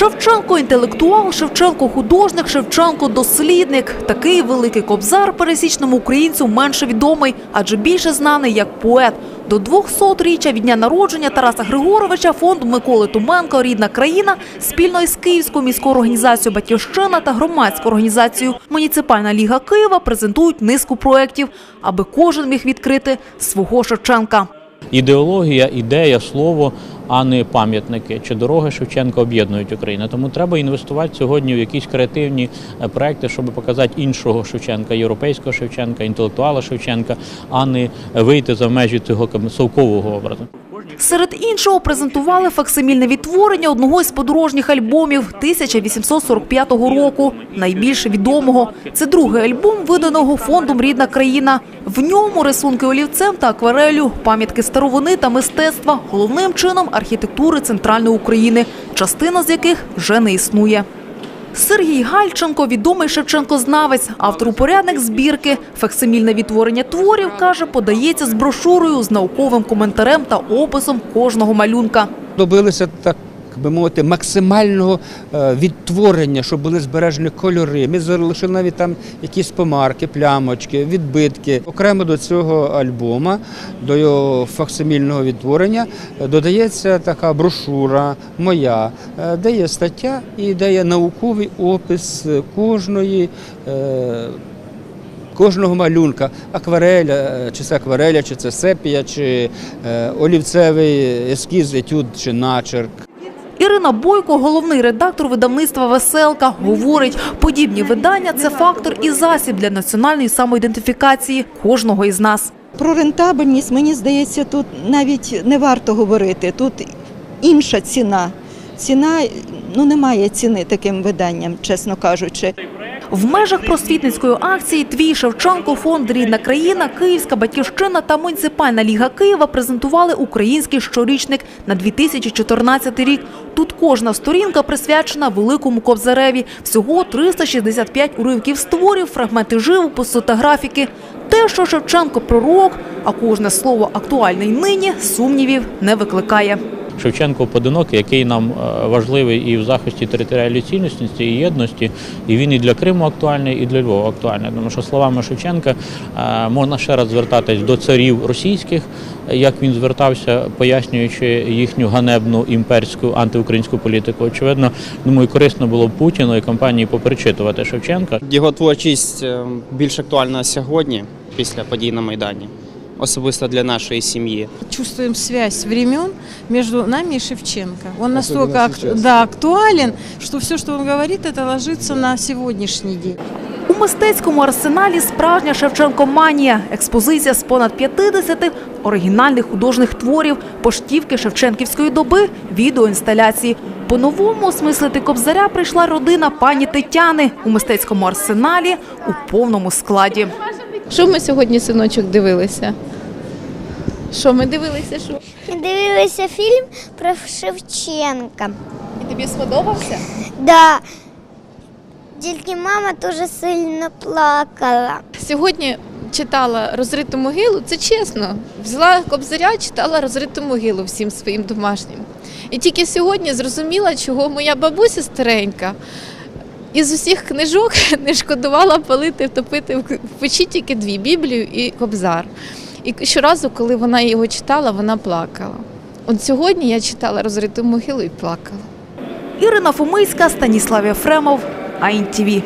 Шевченко інтелектуал, Шевченко художник, Шевченко дослідник. Такий великий кобзар пересічному українцю менше відомий, адже більше знаний як поет. До 200-річчя від дня народження Тараса Григоровича фонд Миколи Туменко Рідна країна спільно із Київською міською організацією Батьківщина та громадською організацією Муніципальна ліга Києва презентують низку проєктів, аби кожен міг відкрити свого Шевченка. Ідеологія, ідея, слово, а не пам'ятники чи дороги Шевченка об'єднують Україну. Тому треба інвестувати сьогодні в якісь креативні е, проекти, щоб показати іншого Шевченка, європейського Шевченка, інтелектуала Шевченка, а не вийти за межі цього совкового образу. Серед іншого презентували факсимільне відтворення одного із подорожніх альбомів 1845 року, найбільш відомого. Це другий альбом, виданого фондом Рідна країна. В ньому рисунки олівцем та акварелю, пам'ятки старовини та мистецтва, головним чином архітектури центральної України, частина з яких вже не існує. Сергій Гальченко, відомий Шевченкознавець, автор упорядник збірки. Фексимільне відтворення творів, каже, подається з брошурою, з науковим коментарем та описом кожного малюнка. добилися так. Би мовити, максимального е, відтворення, щоб були збережені кольори. Ми залишили навіть там якісь помарки, плямочки, відбитки. Окремо до цього альбома, до його факсимільного відтворення, е, додається така брошура моя, е, де є стаття і де є науковий опис кожної. Кожного малюнка, аквареля, чи це аквареля, чи це сепія, чи олівцевий ескіз, етюд, чи начерк. Ірина Бойко, головний редактор видавництва Веселка, говорить, подібні видання це фактор і засіб для національної самоідентифікації кожного із нас. Про рентабельність, мені здається, тут навіть не варто говорити. Тут інша ціна. Ціна ну немає ціни таким виданням, чесно кажучи. В межах просвітницької акції Твій Шевченко, фонд Рідна країна, Київська батьківщина та муніципальна ліга Києва презентували український щорічник на 2014 рік. Тут кожна сторінка присвячена великому кобзареві. Всього 365 уривків з творів, фрагменти живопису та графіки. Те, що Шевченко пророк, а кожне слово актуальне й нині, сумнівів не викликає. Шевченко поодинокий, який нам е, важливий і в захисті територіальної цілісності і єдності, і він і для Криму актуальний, і для Львова актуальний. Тому що словами Шевченка е, можна ще раз звертатись до царів російських, як він звертався, пояснюючи їхню ганебну імперську антиукраїнську політику. Очевидно, думаю, корисно було б Путіну і компанії поперечитувати Шевченка. Його творчість е, більш актуальна сьогодні, після подій на Майдані, особисто для нашої сім'ї. чувствуем связь времен между нами и Шевченко. Он настолько ак- да, актуален, что все, что он говорит, это ложится на сегодняшний день. У мистецькому арсеналі справжня Шевченкоманія. Експозиція з понад 50 оригінальних художніх творів, поштівки Шевченківської доби, відеоінсталяції. По-новому осмислити кобзаря прийшла родина пані Тетяни у мистецькому арсеналі у повному складі. Що ми сьогодні, синочок, дивилися? Що ми дивилися? Що? Дивилися фільм про Шевченка. І тобі сподобався? Да. Тільки мама дуже сильно плакала. Сьогодні читала розриту могилу, це чесно. Взяла кобзаря, читала розриту могилу всім своїм домашнім. І тільки сьогодні зрозуміла, чого моя бабуся старенька із усіх книжок не шкодувала палити, втопити в печі тільки дві Біблію і кобзар. І щоразу, коли вона його читала, вона плакала. От сьогодні я читала розриту могилу і плакала. Ірина Фомийська, Станіслав Єфремов, АІНТІВІ.